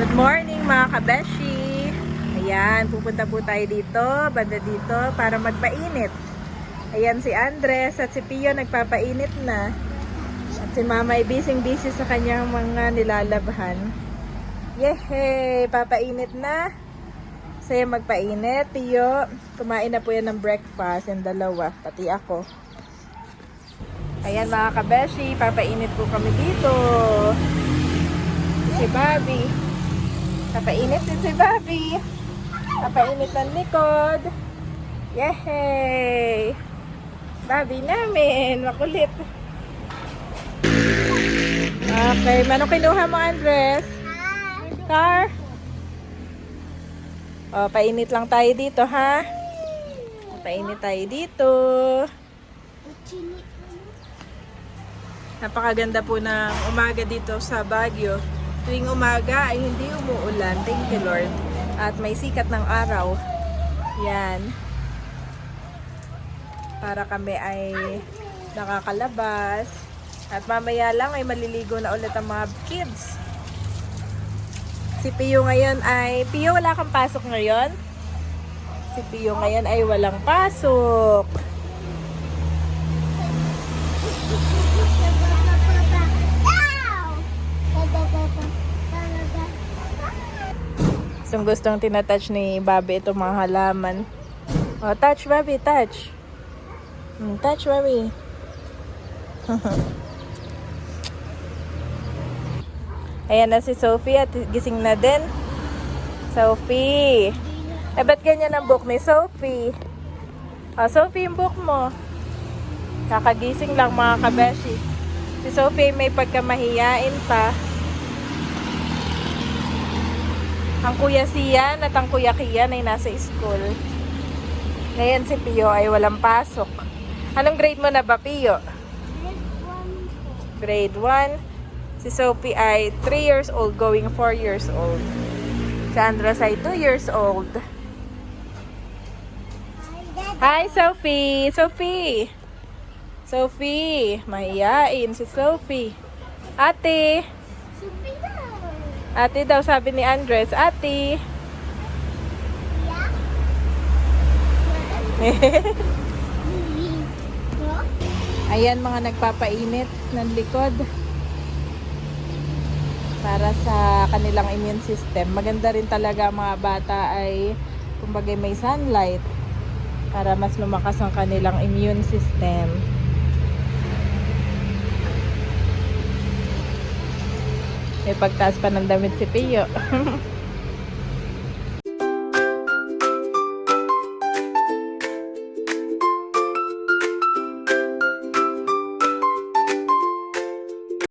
Good morning mga kabeshi! Ayan, pupunta po tayo dito, banda dito, para magpainit. Ayan si Andres at si Pio nagpapainit na. At si Mama ay busy-busy sa kanyang mga nilalabhan. Yehey! Papainit na. Saya magpainit. Pio, kumain na po yan ng breakfast yung dalawa, pati ako. Ayan mga kabeshi, papainit po kami dito. Si Bobby. Papainit din si Bobby. Papainit ng likod. Yehey! Bobby namin, makulit. Okay, manong kinuha mo, Andres? Car? O, painit lang tayo dito, ha? Painit tayo dito. Napakaganda po ng umaga dito sa Baguio. Tuwing umaga ay hindi umuulan. Thank you, Lord. At may sikat ng araw. Yan. Para kami ay nakakalabas. At mamaya lang ay maliligo na ulit ang mga kids. Si Pio ngayon ay... Pio, wala kang pasok ngayon? Si Pio ngayon ay walang pasok. Gustong gustong tinatouch ni Bobby itong mga halaman. Oh, touch, Bobby, touch. Hmm, touch, Bobby. Ayan na si Sophie at gising na din. Sophie. Eh, ba't ganyan ang book ni Sophie? Oh, Sophie, yung book mo. Kakagising lang mga kabeshi. Si Sophie may pagkamahiyain pa. Ang kuya Sian at ang kuya Kian ay nasa school. Ngayon si Pio ay walang pasok. Anong grade mo na ba, Pio? Grade 1. Si Sophie ay 3 years old going 4 years old. Si Andres ay 2 years old. Hi, Sophie! Sophie! Sophie! Mahiyain si Sophie. Ate! Ate daw sabi ni Andres, Ate! Ayan mga nagpapainit ng likod para sa kanilang immune system. Maganda rin talaga mga bata ay kumbaga may sunlight para mas lumakas ang kanilang immune system. May pagtaas pa ng damit si Pio.